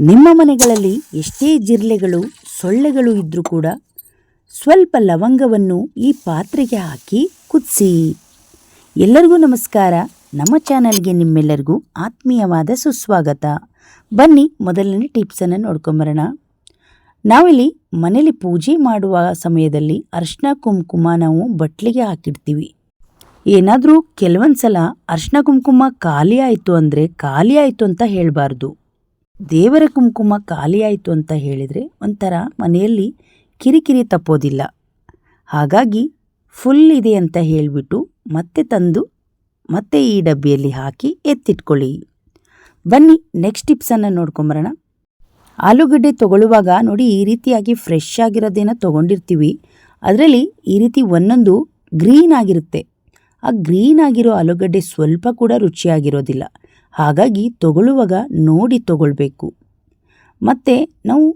ನಿಮ್ಮ ಮನೆಗಳಲ್ಲಿ ಎಷ್ಟೇ ಜಿರ್ಲೆಗಳು ಸೊಳ್ಳೆಗಳು ಇದ್ದರೂ ಕೂಡ ಸ್ವಲ್ಪ ಲವಂಗವನ್ನು ಈ ಪಾತ್ರೆಗೆ ಹಾಕಿ ಕುದಿಸಿ. ಎಲ್ಲರಿಗೂ ನಮಸ್ಕಾರ. ನಮ್ಮ ಚಾನಲ್ಗೆ ನಿಮ್ಮೆಲ್ಲರಿಗೂ ಆತ್ಮೀಯವಾದ ಸುಸ್ವಾಗತ. ಬನ್ನಿ, ಮೊದಲನೇ ಟಿಪ್ಸನ್ನು ನೋಡ್ಕೊಂಬರೋಣ. ನಾವಿಲ್ಲಿ ಮನೇಲಿ ಪೂಜೆ ಮಾಡುವ ಸಮಯದಲ್ಲಿ ಅರ್ಶಿನ ಕುಂಕುಮ ನಾವು ಬಟ್ಲಿಗೆ ಹಾಕಿಡ್ತೀವಿ. ಏನಾದರೂ ಕೆಲವೊಂದು ಸಲ ಅರ್ಶಿನ ಕುಂಕುಮ ಖಾಲಿ ಆಯಿತು ಅಂದರೆ ಖಾಲಿ ಆಯಿತು ಅಂತ ಹೇಳಬಾರ್ದು. ದೇವರ ಕುಂಕುಮ ಖಾಲಿಯಾಯಿತು ಅಂತ ಹೇಳಿದರೆ ಒಂಥರ ಮನೆಯಲ್ಲಿ ಕಿರಿಕಿರಿ ತಪ್ಪೋದಿಲ್ಲ. ಹಾಗಾಗಿ ಫುಲ್ ಇದೆ ಅಂತ ಹೇಳಿಬಿಟ್ಟು ಮತ್ತೆ ತಂದು ಮತ್ತೆ ಈ ಡಬ್ಬಿಯಲ್ಲಿ ಹಾಕಿ ಎತ್ತಿಟ್ಕೊಳ್ಳಿ. ಬನ್ನಿ ನೆಕ್ಸ್ಟ್ ಟಿಪ್ಸನ್ನು ನೋಡ್ಕೊಂಬರೋಣ. ಆಲೂಗಡ್ಡೆ ತಗೊಳ್ಳುವಾಗ ನೋಡಿ ಈ ರೀತಿಯಾಗಿ ಫ್ರೆಶ್ ಆಗಿರೋದೇನೋ ತೊಗೊಂಡಿರ್ತೀವಿ. ಅದರಲ್ಲಿ ಈ ರೀತಿ ಒಂದೊಂದು ಗ್ರೀನ್ ಆಗಿರುತ್ತೆ. ಆ ಗ್ರೀನ್ ಆಗಿರೋ ಆಲೂಗಡ್ಡೆ ಸ್ವಲ್ಪ ಕೂಡ ರುಚಿಯಾಗಿರೋದಿಲ್ಲ. ಹಾಗಾಗಿ ತಗೊಳ್ಳುವಾಗ ನೋಡಿ ತಗೊಳ್ಬೇಕು. ಮತ್ತು ನಾವು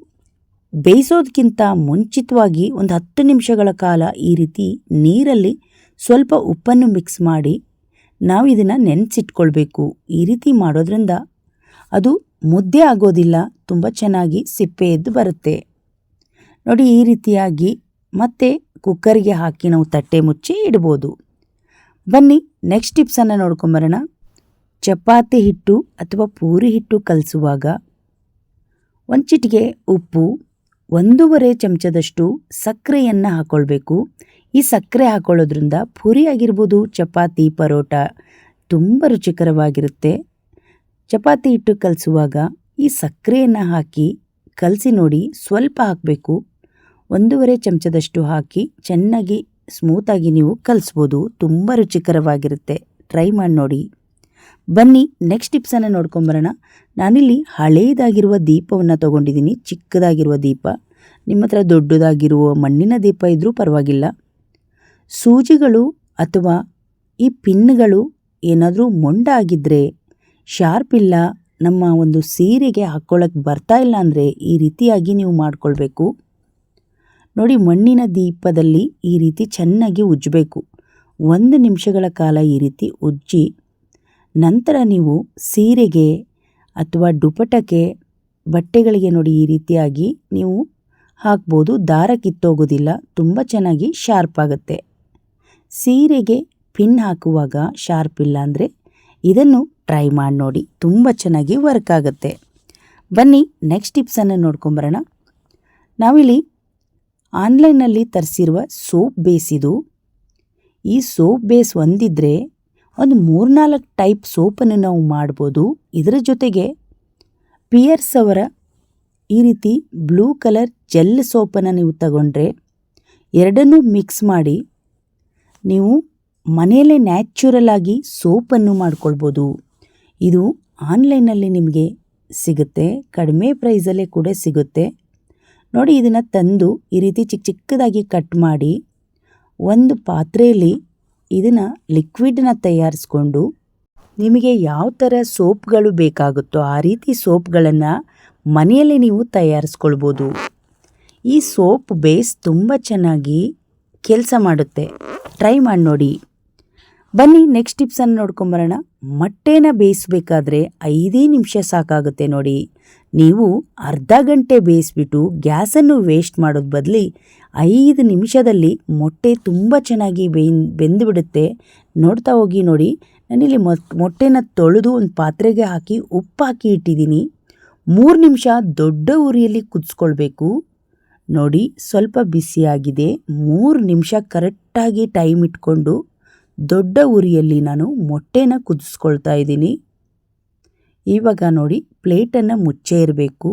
ಬೇಯಿಸೋದಕ್ಕಿಂತ ಮುಂಚಿತವಾಗಿ ಒಂದು ಹತ್ತು ನಿಮಿಷಗಳ ಕಾಲ ಈ ರೀತಿ ನೀರಲ್ಲಿ ಸ್ವಲ್ಪ ಉಪ್ಪನ್ನು ಮಿಕ್ಸ್ ಮಾಡಿ ನಾವು ಇದನ್ನು ನೆನೆಸಿಟ್ಕೊಳ್ಬೇಕು. ಈ ರೀತಿ ಮಾಡೋದ್ರಿಂದ ಅದು ಮುದ್ದೆ ಆಗೋದಿಲ್ಲ, ತುಂಬ ಚೆನ್ನಾಗಿ ಸಿಪ್ಪೆ ಎದ್ದು ಬರುತ್ತೆ. ನೋಡಿ ಈ ರೀತಿಯಾಗಿ ಮತ್ತೆ ಕುಕ್ಕರ್ಗೆ ಹಾಕಿ ನಾವು ತಟ್ಟೆ ಮುಚ್ಚಿ ಇಡ್ಬೋದು. ಬನ್ನಿ ನೆಕ್ಸ್ಟ್ ಟಿಪ್ಸನ್ನು ನೋಡ್ಕೊಂಬರೋಣ. ಚಪಾತಿ ಹಿಟ್ಟು ಅಥವಾ ಪೂರಿ ಹಿಟ್ಟು ಕಲಿಸುವಾಗ ಒಂಚಿಟಿಗೆ ಉಪ್ಪು, ಒಂದೂವರೆ ಚಮಚದಷ್ಟು ಸಕ್ಕರೆಯನ್ನು ಹಾಕ್ಕೊಳ್ಬೇಕು ಈ ಸಕ್ಕರೆ ಹಾಕ್ಕೊಳ್ಳೋದ್ರಿಂದ ಪೂರಿ ಆಗಿರ್ಬೋದು, ಚಪಾತಿ, ಪರೋಟ ತುಂಬ ರುಚಿಕರವಾಗಿರುತ್ತೆ. ಚಪಾತಿ ಹಿಟ್ಟು ಕಲಿಸುವಾಗ ಈ ಸಕ್ಕರೆಯನ್ನು ಹಾಕಿ ಕಲಸಿ ನೋಡಿ ಸ್ವಲ್ಪ ಹಾಕಬೇಕು. ಒಂದೂವರೆ ಚಮಚದಷ್ಟು ಹಾಕಿ ಚೆನ್ನಾಗಿ ಸ್ಮೂತಾಗಿ ನೀವು ಕಲಿಸ್ಬೋದು, ತುಂಬ ರುಚಿಕರವಾಗಿರುತ್ತೆ. ಟ್ರೈ ಮಾಡಿ ನೋಡಿ. ಬನ್ನಿ ನೆಕ್ಸ್ಟ್ ಟಿಪ್ಸನ್ನು ನೋಡ್ಕೊಂಬರೋಣ ನಾನಿಲ್ಲಿ ಹಳೇದಾಗಿರುವ ದೀಪವನ್ನು ತೊಗೊಂಡಿದ್ದೀನಿ, ಚಿಕ್ಕದಾಗಿರುವ ದೀಪ. ನಿಮ್ಮ ಹತ್ರ ದೊಡ್ಡದಾಗಿರುವ ಮಣ್ಣಿನ ದೀಪ ಇದ್ದರೂ ಪರವಾಗಿಲ್ಲ. ಸೂಜಿಗಳು ಅಥವಾ ಈ ಪಿನ್ಗಳು ಏನಾದರೂ ಮೊಂಡಾಗಿದ್ದರೆ ಶಾರ್ಪ್ ಇಲ್ಲ, ನಮ್ಮ ಒಂದು ಸೀರೆಗೆ ಹಾಕ್ಕೊಳ್ಳೋಕ್ಕೆ ಬರ್ತಾ ಇಲ್ಲ ಅಂದರೆ ಈ ರೀತಿಯಾಗಿ ನೀವು ಮಾಡಿಕೊಳ್ಬೇಕು. ನೋಡಿ, ಮಣ್ಣಿನ ದೀಪದಲ್ಲಿ ಈ ರೀತಿ ಚೆನ್ನಾಗಿ ಉಜ್ಜಬೇಕು. ಒಂದು ನಿಮಿಷಗಳ ಕಾಲ ಈ ರೀತಿ ಉಜ್ಜಿ ನಂತರ ನೀವು ಸೀರೆಗೆ ಅಥವಾ ದುಪಟಕ್ಕೆ ಬಟ್ಟೆಗಳಿಗೆ ನೋಡಿ ಈ ರೀತಿಯಾಗಿ ನೀವು ಹಾಕ್ಬೋದು. ದಾರ ಕಿತ್ತೋಗೋದಿಲ್ಲ. ತುಂಬ ಚೆನ್ನಾಗಿ ಶಾರ್ಪ್ ಆಗುತ್ತೆ. ಸೀರೆಗೆ ಪಿನ್ ಹಾಕುವಾಗ ಶಾರ್ಪ್ ಇಲ್ಲ ಅಂದರೆ ಇದನ್ನು ಟ್ರೈ ಮಾಡಿ ನೋಡಿ. ತುಂಬ ಚೆನ್ನಾಗಿ ವರ್ಕ್ ಆಗುತ್ತೆ. ಬನ್ನಿ, ನೆಕ್ಸ್ಟ್ ಟಿಪ್ಸನ್ನು ನೋಡ್ಕೊಂಬರೋಣ. ನಾವಿಲ್ಲಿ ಆನ್ಲೈನಲ್ಲಿ ತರಿಸಿರುವ ಸೋಪ್ ಬೇಸ್ ಇದು ಈ ಸೋಪ್ ಬೇಸ್ ಒಂದಿದ್ರೆ ಒಂದು ಮೂರ್ನಾಲ್ಕು ಟೈಪ್ ಸೋಪನ್ನು ನಾವು ಮಾಡ್ಬೋದು. ಇದರ ಜೊತೆಗೆ ಪಿಯರ್ಸ್ ಅವರ ಈ ರೀತಿ ಬ್ಲೂ ಕಲರ್ ಜೆಲ್ ಸೋಪನ್ನು ನೀವು ತಗೊಂಡ್ರೆ ಎರಡನ್ನೂ ಮಿಕ್ಸ್ ಮಾಡಿ ನೀವು ಮನೆಯಲ್ಲೇ ನ್ಯಾಚುರಲ್ ಆಗಿ ಸೋಪನ್ನು ಮಾಡ್ಕೊಳ್ಬೋದು. ಇದು ಆನ್ಲೈನಲ್ಲಿ ನಿಮಗೆ ಸಿಗುತ್ತೆ, ಕಡಿಮೆ ಪ್ರೈಸಲ್ಲೇ ಕೂಡ ಸಿಗುತ್ತೆ. ನೋಡಿ, ಇದನ್ನು ತಂದು ಈ ರೀತಿ ಚಿಕ್ಕ ಚಿಕ್ಕದಾಗಿ ಕಟ್ ಮಾಡಿ ಒಂದು ಪಾತ್ರೆಯಲ್ಲಿ ಇದನ್ನು ಲಿಕ್ವಿಡನ್ನ ತಯಾರಿಸ್ಕೊಂಡು ನಿಮಗೆ ಯಾವ ಥರ ಸೋಪ್ಗಳು ಬೇಕಾಗುತ್ತೋ ಆ ರೀತಿ ಸೋಪ್ಗಳನ್ನು ಮನೆಯಲ್ಲಿ ನೀವು ತಯಾರಿಸ್ಕೊಳ್ಬೋದು. ಈ ಸೋಪ್ ಬೇಸ್ ತುಂಬ ಚೆನ್ನಾಗಿ ಕೆಲಸ ಮಾಡುತ್ತೆ. ಟ್ರೈ ಮಾಡಿ ನೋಡಿ ಬನ್ನಿ ನೆಕ್ಸ್ಟ್ ಟಿಪ್ಸನ್ನು ನೋಡ್ಕೊಂಬರೋಣ ಮೊಟ್ಟೆನ ಬೇಯಿಸ್ಬೇಕಾದ್ರೆ ಐದೇ ನಿಮಿಷ ಸಾಕಾಗುತ್ತೆ ನೋಡಿ. ನೀವು ಅರ್ಧ ಗಂಟೆ ಬೇಯಿಸ್ಬಿಟ್ಟು ಗ್ಯಾಸನ್ನು ವೇಸ್ಟ್ ಮಾಡೋದು ಬದಲಿ ಐದು ನಿಮಿಷದಲ್ಲಿ ಮೊಟ್ಟೆ ತುಂಬ ಚೆನ್ನಾಗಿ ಬೇಯ್, ಬೆಂದುಬಿಡುತ್ತೆ. ನೋಡ್ತಾ ಹೋಗಿ ನೋಡಿ. ನಾನಿಲ್ಲಿ ಮೊಟ್ಟೆನ ತೊಳೆದು ಒಂದು ಪಾತ್ರೆಗೆ ಹಾಕಿ ಉಪ್ಪು ಹಾಕಿ ಇಟ್ಟಿದ್ದೀನಿ. ಮೂರು ನಿಮಿಷ ದೊಡ್ಡ ಉರಿಯಲ್ಲಿ ಕುದಿಸ್ಕೊಳ್ಬೇಕು. ನೋಡಿ, ಸ್ವಲ್ಪ ಬಿಸಿಯಾಗಿದೆ. ಮೂರು ನಿಮಿಷ ಕರೆಕ್ಟಾಗಿ ಟೈಮ್ ಇಟ್ಕೊಂಡು ದೊಡ್ಡ ಉರಿಯಲ್ಲಿ ನಾನು ಮೊಟ್ಟೆನ ಕುದಿಸ್ಕೊಳ್ತಾ ಇದ್ದೀನಿ. ಇವಾಗ ನೋಡಿ, ಪ್ಲೇಟನ್ನು ಮುಚ್ಚೇ ಇರಬೇಕು.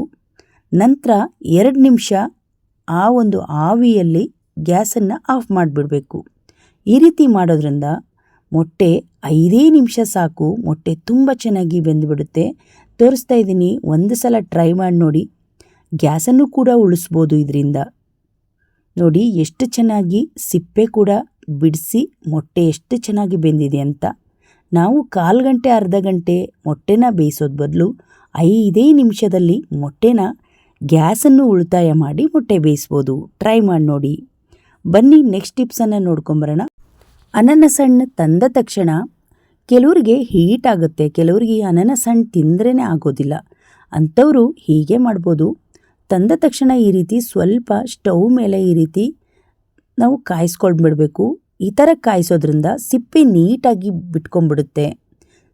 ನಂತರ ಎರಡು ನಿಮಿಷ ಆ ಒಂದು ಆವಿಯಲ್ಲಿ ಗ್ಯಾಸನ್ನು ಆಫ್ ಮಾಡಿಬಿಡಬೇಕು. ಈ ರೀತಿ ಮಾಡೋದ್ರಿಂದ ಮೊಟ್ಟೆ ಐದೇ ನಿಮಿಷ ಸಾಕು. ಮೊಟ್ಟೆ ತುಂಬ ಚೆನ್ನಾಗಿ ಬೆಂದುಬಿಡುತ್ತೆ. ತೋರಿಸ್ತಾ ಇದ್ದೀನಿ, ಒಂದು ಸಲ ಟ್ರೈ ಮಾಡಿ ನೋಡಿ. ಗ್ಯಾಸನ್ನು ಕೂಡ ಉಳಿಸ್ಬೋದು ಇದರಿಂದ. ನೋಡಿ, ಎಷ್ಟು ಚೆನ್ನಾಗಿ ಸಿಪ್ಪೆ ಕೂಡ ಬಿಡಿಸಿ ಮೊಟ್ಟೆ ಎಷ್ಟು ಚೆನ್ನಾಗಿ ಬೆಂದಿದೆ ಅಂತ. ನಾವು ಕಾಲು ಗಂಟೆ, ಅರ್ಧ ಗಂಟೆ ಮೊಟ್ಟೆನ ಬೇಯಿಸೋದು ಬದಲು ಐದೇ ನಿಮಿಷದಲ್ಲಿ ಮೊಟ್ಟೆನ ಗ್ಯಾಸನ್ನು ಉಳಿತಾಯ ಮಾಡಿ ಮೊಟ್ಟೆ ಬೇಯಿಸ್ಬೋದು. ಟ್ರೈ ಮಾಡಿ ನೋಡಿ. ಬನ್ನಿ, ನೆಕ್ಸ್ಟ್ ಟಿಪ್ಸನ್ನು ನೋಡ್ಕೊಂಬರೋಣ. ಅನನಸ್ ಹಣ್ಣು ತಂದ ತಕ್ಷಣ ಕೆಲವರಿಗೆ ಹೀಟ್ ಆಗುತ್ತೆ. ಕೆಲವರಿಗೆ ಅನನಸ್ ಹಣ್ಣು ತಿಂದ್ರೇ ಆಗೋದಿಲ್ಲ. ಅಂಥವರು ಹೀಗೆ ಮಾಡ್ಬೋದು. ತಂದ ತಕ್ಷಣ ಈ ರೀತಿ ಸ್ವಲ್ಪ ಸ್ಟವ್ ಮೇಲೆ ಈ ರೀತಿ ನಾವು ಕಾಯಿಸ್ಕೊಂಡ್ಬಿಡ್ಬೇಕು ಈ ಥರ ಕಾಯಿಸೋದ್ರಿಂದ ಸಿಪ್ಪೆ ನೀಟಾಗಿ ಬಿಟ್ಕೊಂಡ್ಬಿಡುತ್ತೆ.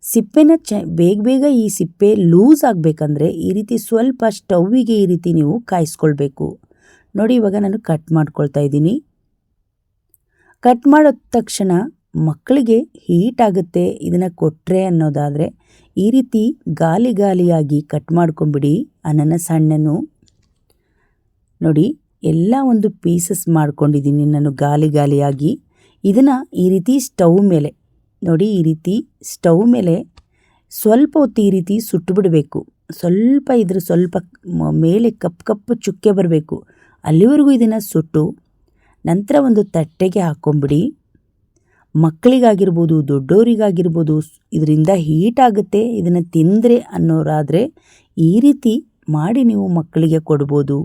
ಸಿಪ್ಪೆನ ಚ, ಬೇಗ ಬೇಗ ಈ ಸಿಪ್ಪೆ ಲೂಸ್ ಆಗಬೇಕಂದ್ರೆ ಈ ರೀತಿ ಸ್ವಲ್ಪ ಸ್ಟವ್ವಿಗೆ ಈ ರೀತಿ ನೀವು ಕಾಯಿಸ್ಕೊಳ್ಬೇಕು. ನೋಡಿ, ಇವಾಗ ನಾನು ಕಟ್ ಮಾಡ್ಕೊಳ್ತಾ ಇದ್ದೀನಿ. ಕಟ್ ಮಾಡಿದ ತಕ್ಷಣ ಮಕ್ಕಳಿಗೆ ಹೀಟ್ ಆಗುತ್ತೆ. ಇದನ್ನು ಕೊಟ್ಟರೆ ಅನ್ನೋದಾದರೆ ಈ ರೀತಿ ಗಾಲಿ ಗಾಲಿಯಾಗಿ ಕಟ್ ಮಾಡ್ಕೊಂಬಿಡಿ ಅನನಸ್ ಸಣ್ಣನು. ನೋಡಿ ಎಲ್ಲ ಒಂದು ಪೀಸಸ್ ಮಾಡ್ಕೊಂಡಿದ್ದೀನಿ ನಾನು ಗಾಲಿ ಗಾಲಿಯಾಗಿ. ಇದನ್ನು ಈ ರೀತಿ ಸ್ಟವ್ ಮೇಲೆ, ನೋಡಿ ಈ ರೀತಿ ಸ್ಟವ್ ಮೇಲೆ ಸ್ವಲ್ಪ ಹೊತ್ತು ಈ ರೀತಿ ಸುಟ್ಟು ಬಿಡಬೇಕು. ಸ್ವಲ್ಪ ಇದ್ರ ಸ್ವಲ್ಪ ಮೇಲೆ ಕಪ್ಪು ಕಪ್ಪು ಚುಕ್ಕೆ ಬರಬೇಕು. ಅಲ್ಲಿವರೆಗೂ ಇದನ್ನು ಸುಟ್ಟು ನಂತರ ಒಂದು ತಟ್ಟೆಗೆ ಹಾಕ್ಕೊಂಬಿಡಿ ಮಕ್ಕಳಿಗಾಗಿರ್ಬೋದು ದೊಡ್ಡವರಿಗಾಗಿರ್ಬೋದು ಇದರಿಂದ ಹೀಟ್ ಆಗುತ್ತೆ, ಇದನ್ನು ತಿಂದರೆ ಅನ್ನೋರಾದರೆ ಈ ರೀತಿ ಮಾಡಿ ನೀವು ಮಕ್ಕಳಿಗೆ ಕೊಡ್ಬೋದು.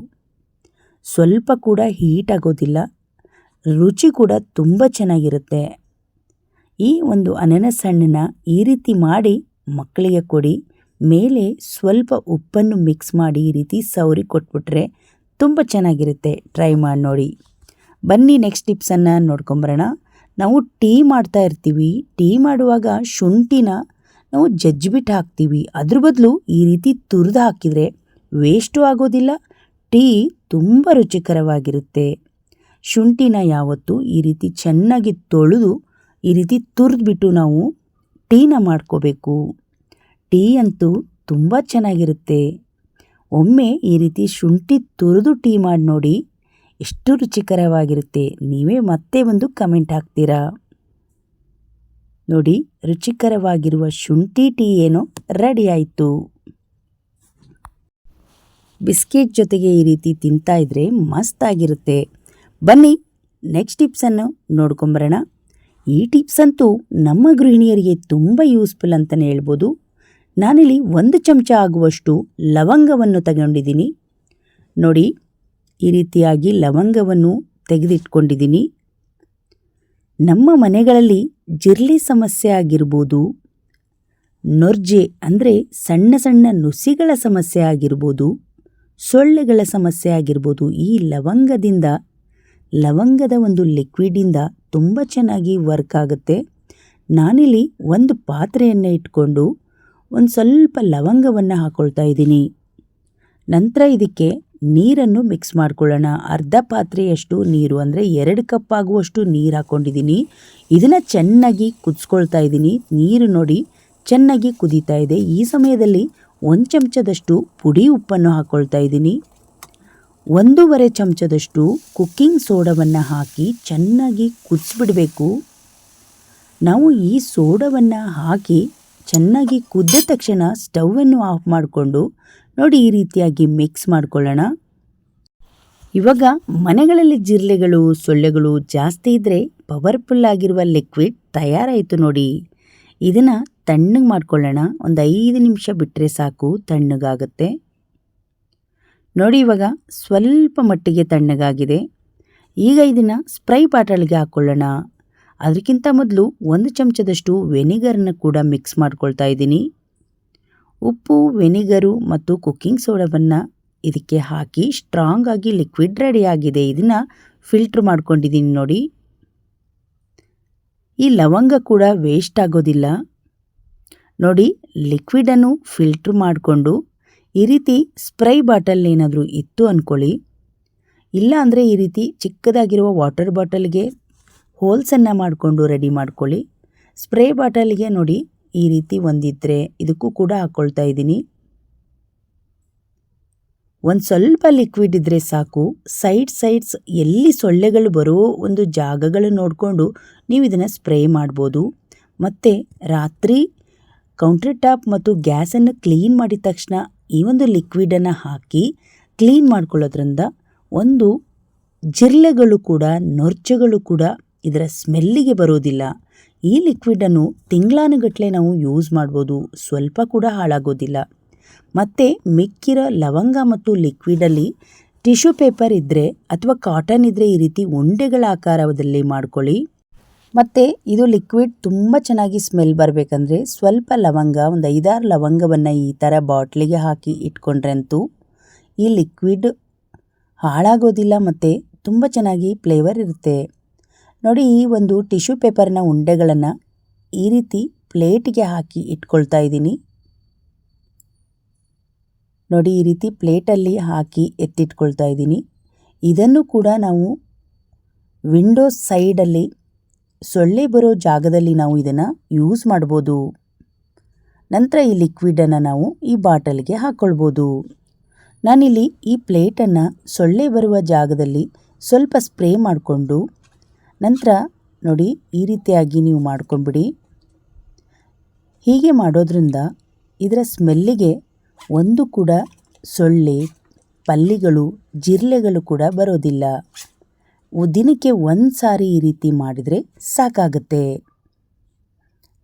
ಸ್ವಲ್ಪ ಕೂಡ ಹೀಟ್ ಆಗೋದಿಲ್ಲ. ರುಚಿ ಕೂಡ ತುಂಬ ಚೆನ್ನಾಗಿರುತ್ತೆ. ಈ ಒಂದು ಅನನಸ್ ಹಣ್ಣನ್ನು ಈ ರೀತಿ ಮಾಡಿ ಮಕ್ಕಳಿಗೆ ಕೊಡಿ. ಮೇಲೆ ಸ್ವಲ್ಪ ಉಪ್ಪನ್ನು ಮಿಕ್ಸ್ ಮಾಡಿ ಈ ರೀತಿ ಸೌರಿ ಕೊಟ್ಬಿಟ್ರೆ ತುಂಬ ಚೆನ್ನಾಗಿರುತ್ತೆ. ಟ್ರೈ ಮಾಡಿ ನೋಡಿ. ಬನ್ನಿ ನೆಕ್ಸ್ಟ್ ಟಿಪ್ಸನ್ನು ನೋಡ್ಕೊಂಬರೋಣ. ನಾವು ಟೀ ಮಾಡ್ತಾ ಇರ್ತೀವಿ. ಟೀ ಮಾಡುವಾಗ ಶುಂಠಿನ ನಾವು ಜಜ್ಜಿಬಿಟ್ಟು ಹಾಕ್ತೀವಿ. ಅದ್ರ ಬದಲು ಈ ರೀತಿ ತುರಿದು ಹಾಕಿದರೆ ವೇಸ್ಟು ಆಗೋದಿಲ್ಲ. ಟೀ ತುಂಬ ರುಚಿಕರವಾಗಿರುತ್ತೆ. ಶುಂಠಿನ ಯಾವತ್ತು ಈ ರೀತಿ ಚೆನ್ನಾಗಿ ತೊಳೆದು, ಈ ರೀತಿ ತುರಿದ್ಬಿಟ್ಟು ನಾವು ಟೀನ ಮಾಡ್ಕೋಬೇಕು. ಟೀ ಅಂತೂ ತುಂಬ ಚೆನ್ನಾಗಿರುತ್ತೆ. ಒಮ್ಮೆ ಈ ರೀತಿ ಶುಂಠಿ ತುರಿದು ಟೀ ಮಾಡಿ ನೋಡಿ ಎಷ್ಟು ರುಚಿಕರವಾಗಿರುತ್ತೆ. ನೀವೇ ಮತ್ತೆ ಒಂದು ಕಮೆಂಟ್ ಹಾಕ್ತೀರಾ? ನೋಡಿ, ರುಚಿಕರವಾಗಿರುವ ಶುಂಠಿ ಟೀ ಏನೋ ರೆಡಿ ಆಯಿತು. ಬಿಸ್ಕೆಟ್ ಜೊತೆಗೆ ಈ ರೀತಿ ತಿಂತಾ ಇದ್ರೆ ಮಸ್ತಾಗಿರುತ್ತೆ. ಬನ್ನಿ ನೆಕ್ಸ್ಟ್ ಟಿಪ್ಸನ್ನು ನೋಡ್ಕೊಂಬರೋಣ. ಈ ಟಿಪ್ಸ್ ಅಂತೂ ನಮ್ಮ ಗೃಹಿಣಿಯರಿಗೆ ತುಂಬ ಯೂಸ್ಫುಲ್ ಅಂತಲೇ ಹೇಳ್ಬೋದು. ನಾನಿಲ್ಲಿ ಒಂದು ಚಮಚ ಆಗುವಷ್ಟು ಲವಂಗವನ್ನು ತಗೊಂಡಿದ್ದೀನಿ. ನೋಡಿ, ಈ ರೀತಿಯಾಗಿ ಲವಂಗವನ್ನು ತೆಗೆದಿಟ್ಕೊಂಡಿದ್ದೀನಿ. ನಮ್ಮ ಮನೆಗಳಲ್ಲಿ ಜಿರ್ಲಿ ಸಮಸ್ಯೆ ಆಗಿರ್ಬೋದು, ನೊರ್ಜೆ ಅಂದರೆ ಸಣ್ಣ ಸಣ್ಣ ನುಸಿಗಳ ಸಮಸ್ಯೆ ಆಗಿರ್ಬೋದು ಸೊಳ್ಳೆಗಳ ಸಮಸ್ಯೆ ಆಗಿರ್ಬೋದು, ಈ ಲವಂಗದಿಂದ, ಲವಂಗದ ಒಂದು ಲಿಕ್ವಿಡಿಂದ ತುಂಬ ಚೆನ್ನಾಗಿ ವರ್ಕ್ ಆಗುತ್ತೆ. ನಾನಿಲ್ಲಿ ಒಂದು ಪಾತ್ರೆಯನ್ನು ಇಟ್ಕೊಂಡು ಒಂದು ಸ್ವಲ್ಪ ಲವಂಗವನ್ನು ಹಾಕ್ಕೊಳ್ತಾ ಇದ್ದೀನಿ. ನಂತರ ಇದಕ್ಕೆ ನೀರನ್ನು ಮಿಕ್ಸ್ ಮಾಡ್ಕೊಳ್ಳೋಣ. ಅರ್ಧ ಪಾತ್ರೆಯಷ್ಟು ನೀರು, ಅಂದರೆ ಎರಡು ಕಪ್ ಆಗುವಷ್ಟು ನೀರು ಹಾಕ್ಕೊಂಡಿದ್ದೀನಿ ಇದನ್ನು ಚೆನ್ನಾಗಿ ಕುದಿಸ್ಕೊಳ್ತಾ ಇದ್ದೀನಿ. ನೀರು ನೋಡಿ ಚೆನ್ನಾಗಿ ಕುದೀತಾ ಇದೆ. ಈ ಸಮಯದಲ್ಲಿ ಒಂದು ಚಮಚದಷ್ಟು ಪುಡಿ ಉಪ್ಪನ್ನು ಹಾಕ್ಕೊಳ್ತಾ ಇದ್ದೀನಿ. ಒಂದೂವರೆ ಚಮಚದಷ್ಟು ಕುಕ್ಕಿಂಗ್ ಸೋಡವನ್ನು ಹಾಕಿ ಚೆನ್ನಾಗಿ ಕುದಿಸ್ಬಿಡಬೇಕು. ನಾವು ಈ ಸೋಡವನ್ನು ಹಾಕಿ ಚೆನ್ನಾಗಿ ಕುದ್ದ ತಕ್ಷಣ ಸ್ಟವನ್ನು ಆಫ್ ಮಾಡಿಕೊಂಡು ನೋಡಿ ಈ ರೀತಿಯಾಗಿ ಮಿಕ್ಸ್ ಮಾಡ್ಕೊಳ್ಳೋಣ. ಇವಾಗ ಮನೆಗಳಲ್ಲಿ ಜಿರ್ಲೆಗಳು, ಸೊಳ್ಳೆಗಳು ಜಾಸ್ತಿ ಇದ್ದರೆ ಪವರ್ಫುಲ್ ಆಗಿರುವ ಲಿಕ್ವಿಡ್ ತಯಾರಾಯಿತು ನೋಡಿ. ಇದನ್ನು ತಣ್ಣಗೆ ಮಾಡ್ಕೊಳ್ಳೋಣ. ಒಂದು ಐದು ನಿಮಿಷ ಬಿಟ್ಟರೆ ಸಾಕು, ತಣ್ಣಗಾಗುತ್ತೆ. ನೋಡಿ ಇವಾಗ ಸ್ವಲ್ಪ ಮಟ್ಟಿಗೆ ತಣ್ಣಗಾಗಿದೆ. ಈಗ ಇದನ್ನು ಸ್ಪ್ರೈ ಬಾಟಲ್ಗೆ ಹಾಕ್ಕೊಳ್ಳೋಣ ಅದಕ್ಕಿಂತ ಮೊದಲು ಒಂದು ಚಮಚದಷ್ಟು ವೆನಿಗರನ್ನು ಕೂಡ ಮಿಕ್ಸ್ ಮಾಡ್ಕೊಳ್ತಾ ಇದ್ದೀನಿ. ಉಪ್ಪು, ವೆನಿಗರು ಮತ್ತು ಕುಕ್ಕಿಂಗ್ ಸೋಡವನ್ನು ಇದಕ್ಕೆ ಹಾಕಿ ಸ್ಟ್ರಾಂಗ್ ಆಗಿ ಲಿಕ್ವಿಡ್ ರೆಡಿ ಆಗಿದೆ. ಇದನ್ನು ಫಿಲ್ಟ್ರ್ ಮಾಡ್ಕೊಂಡಿದ್ದೀನಿ ನೋಡಿ. ಈ ಲವಂಗ ಕೂಡ ವೇಸ್ಟ್ ಆಗೋದಿಲ್ಲ. ನೋಡಿ ಲಿಕ್ವಿಡನ್ನು ಫಿಲ್ಟ್ರ್ ಮಾಡಿಕೊಂಡು ಈ ರೀತಿ ಸ್ಪ್ರೈ ಬಾಟಲ್ ಏನಾದರೂ ಇತ್ತು ಅಂದ್ಕೊಳ್ಳಿ ಇಲ್ಲ ಅಂದರೆ ಈ ರೀತಿ ಚಿಕ್ಕದಾಗಿರುವ ವಾಟರ್ ಬಾಟಲ್ಗೆ ಹೋಲ್ಸನ್ನು ಮಾಡಿಕೊಂಡು ರೆಡಿ ಮಾಡ್ಕೊಳ್ಳಿ. ಸ್ಪ್ರೇ ಬಾಟಲ್ಗೆ ನೋಡಿ, ಈ ರೀತಿ ಒಂದಿದ್ರೆ ಇದಕ್ಕೂ ಕೂಡ ಹಾಕ್ಕೊಳ್ತಾ ಇದ್ದೀನಿ. ಒಂದು ಸ್ವಲ್ಪ ಲಿಕ್ವಿಡ್ ಇದ್ದರೆ ಸಾಕು. ಸೈಡ್ ಸೈಡ್ಸ್ ಎಲ್ಲಿ ಸೊಳ್ಳೆಗಳು ಬರೋ ಒಂದು ಜಾಗಗಳು ನೋಡಿಕೊಂಡು ನೀವು ಇದನ್ನು ಸ್ಪ್ರೇ ಮಾಡ್ಬೋದು. ಮತ್ತು ರಾತ್ರಿ ಕೌಂಟರ್ ಟಾಪ್ ಮತ್ತು ಗ್ಯಾಸನ್ನು ಕ್ಲೀನ್ ಮಾಡಿದ ತಕ್ಷಣ ಈ ಒಂದು ಲಿಕ್ವಿಡನ್ನು ಹಾಕಿ ಕ್ಲೀನ್ ಮಾಡ್ಕೊಳ್ಳೋದ್ರಿಂದ ಒಂದು ಜಿರ್ಲೆಗಳು ಕೂಡ, ನೊರ್ಚಗಳು ಕೂಡ ಇದರ ಸ್ಮೆಲ್ಲಿಗೆ ಬರೋದಿಲ್ಲ. ಈ ಲಿಕ್ವಿಡನ್ನು ತಿಂಗಳಾನುಗಟ್ಟಲೆ ನಾವು ಯೂಸ್ ಮಾಡ್ಬೋದು, ಸ್ವಲ್ಪ ಕೂಡ ಹಾಳಾಗೋದಿಲ್ಲ. ಮತ್ತು ಮಿಕ್ಕಿರೋ ಲವಂಗ ಮತ್ತು ಲಿಕ್ವಿಡಲ್ಲಿ ಟಿಶ್ಯೂ ಪೇಪರ್ ಇದ್ದರೆ ಅಥವಾ ಕಾಟನ್ ಇದ್ದರೆ ಈ ರೀತಿ ಉಂಡೆಗಳ ಆಕಾರದಲ್ಲಿ ಮಾಡ್ಕೊಳ್ಳಿ. ಮತ್ತು ಇದು ಲಿಕ್ವಿಡ್ ತುಂಬ ಚೆನ್ನಾಗಿ ಸ್ಮೆಲ್ ಬರಬೇಕಂದ್ರೆ ಸ್ವಲ್ಪ ಲವಂಗ, ಒಂದು ಐದಾರು ಲವಂಗವನ್ನು ಈ ಥರ ಬಾಟ್ಲಿಗೆ ಹಾಕಿ ಇಟ್ಕೊಂಡ್ರೆ ಅಂತೂ ಈ ಲಿಕ್ವಿಡ್ ಹಾಳಾಗೋದಿಲ್ಲ ಮತ್ತು ತುಂಬ ಚೆನ್ನಾಗಿ ಫ್ಲೇವರ್ ಇರುತ್ತೆ. ನೋಡಿ, ಈ ಒಂದು ಟಿಶ್ಯೂ ಪೇಪರ್ನ ಉಂಡೆಗಳನ್ನು ಈ ರೀತಿ ಪ್ಲೇಟಿಗೆ ಹಾಕಿ ಇಟ್ಕೊಳ್ತಾ ಇದ್ದೀನಿ. ನೋಡಿ, ಈ ರೀತಿ ಪ್ಲೇಟಲ್ಲಿ ಹಾಕಿ ಎತ್ತಿಟ್ಕೊಳ್ತಾ ಇದ್ದೀನಿ. ಇದನ್ನು ಕೂಡ ನಾವು ವಿಂಡೋ ಸೈಡಲ್ಲಿ ಸೊಳ್ಳೆ ಬರೋ ಜಾಗದಲ್ಲಿ ನಾವು ಇದನ್ನು ಯೂಸ್ ಮಾಡ್ಬೋದು. ನಂತರ ಈ ಲಿಕ್ವಿಡನ್ನು ನಾವು ಈ ಬಾಟಲ್ಗೆ ಹಾಕ್ಕೊಳ್ಬೋದು ನಾನಿಲ್ಲಿ ಈ ಪ್ಲೇಟನ್ನು ಸೊಳ್ಳೆ ಬರುವ ಜಾಗದಲ್ಲಿ ಸ್ವಲ್ಪ ಸ್ಪ್ರೇ ಮಾಡಿಕೊಂಡು, ನಂತರ ನೋಡಿ ಈ ರೀತಿಯಾಗಿ ನೀವು ಮಾಡ್ಕೊಂಬಿಡಿ ಹೀಗೆ ಮಾಡೋದ್ರಿಂದ ಇದರ ಸ್ಮೆಲ್ಲಿಗೆ ಒಂದು ಕೂಡ ಸೊಳ್ಳೆ, ಪಲ್ಲಿಗಳು ಜಿರಲೆಗಳು ಕೂಡ ಬರೋದಿಲ್ಲ. ದಿನಕ್ಕೆ ಒಂದು ಸಾರಿ ಈ ರೀತಿ ಮಾಡಿದರೆ ಸಾಕಾಗುತ್ತೆ.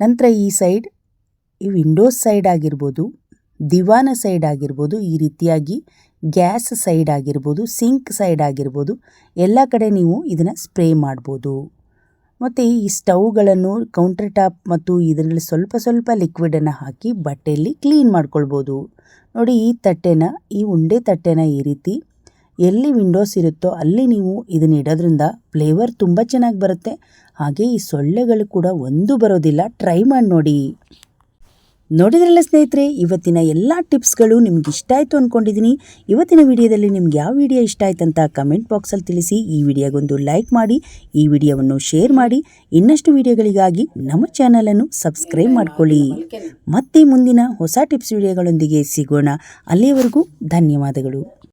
ನಂತರ ಈ ಸೈಡ್, ಈ ವಿಂಡೋಸ್ ಸೈಡ್ ಆಗಿರ್ಬೋದು, ದಿವಾನ ಸೈಡ್ ಆಗಿರ್ಬೋದು, ಈ ರೀತಿಯಾಗಿ ಗ್ಯಾಸ್ ಸೈಡ್ ಆಗಿರ್ಬೋದು, ಸಿಂಕ್ ಸೈಡ್ ಆಗಿರ್ಬೋದು, ಎಲ್ಲ ಕಡೆ ನೀವು ಇದನ್ನು ಸ್ಪ್ರೇ ಮಾಡ್ಬೋದು. ಮತ್ತು ಈ ಸ್ಟವ್ಗಳನ್ನು ಕೌಂಟರ್ ಟಾಪ್ ಮತ್ತು ಇದರಲ್ಲಿ ಸ್ವಲ್ಪ ಸ್ವಲ್ಪ ಲಿಕ್ವಿಡನ್ನು ಹಾಕಿ ಬಟ್ಟೆಯಲ್ಲಿ ಕ್ಲೀನ್ ಮಾಡ್ಕೊಳ್ಬೋದು. ನೋಡಿ ಈ ತಟ್ಟೆನ, ಈ ಉಂಡೆ ತಟ್ಟೆನ ಈ ರೀತಿ ಎಲ್ಲಿ ವಿಂಡೋಸ್ ಇರುತ್ತೋ ಅಲ್ಲಿ ನೀವು ಇದನ್ನ ಇಡೋದ್ರಿಂದ ಫ್ಲೇವರ್ ತುಂಬ ಚೆನ್ನಾಗಿ ಬರುತ್ತೆ. ಹಾಗೆ ಈ ಸೊಳ್ಳೆಗಳು ಕೂಡ ಒಂದು ಬರೋದಿಲ್ಲ. ಟ್ರೈ ಮಾಡಿ ನೋಡಿ. ನೋಡಿದ್ರಲ್ಲ ಸ್ನೇಹಿತರೆ, ಇವತ್ತಿನ ಎಲ್ಲ ಟಿಪ್ಸ್ಗಳು ನಿಮ್ಗೆ ಇಷ್ಟ ಆಯಿತು ಅಂದ್ಕೊಂಡಿದ್ದೀನಿ ಇವತ್ತಿನ ವಿಡಿಯೋದಲ್ಲಿ ನಿಮ್ಗೆ ಯಾವ ವಿಡಿಯೋ ಇಷ್ಟ ಆಯ್ತು ಅಂತ ಕಮೆಂಟ್ ಬಾಕ್ಸಲ್ಲಿ ತಿಳಿಸಿ. ಈ ವಿಡಿಯೋಗೊಂದು ಲೈಕ್ ಮಾಡಿ, ಈ ವಿಡಿಯೋವನ್ನು ಶೇರ್ ಮಾಡಿ. ಇನ್ನಷ್ಟು ವಿಡಿಯೋಗಳಿಗಾಗಿ ನಮ್ಮ ಚಾನಲನ್ನು ಸಬ್ಸ್ಕ್ರೈಬ್ ಮಾಡ್ಕೊಳ್ಳಿ. ಮತ್ತೆ ಮುಂದಿನ ಹೊಸ ಟಿಪ್ಸ್ ವಿಡಿಯೋಗಳೊಂದಿಗೆ ಸಿಗೋಣ. ಅಲ್ಲಿಯವರೆಗೂ ಧನ್ಯವಾದಗಳು.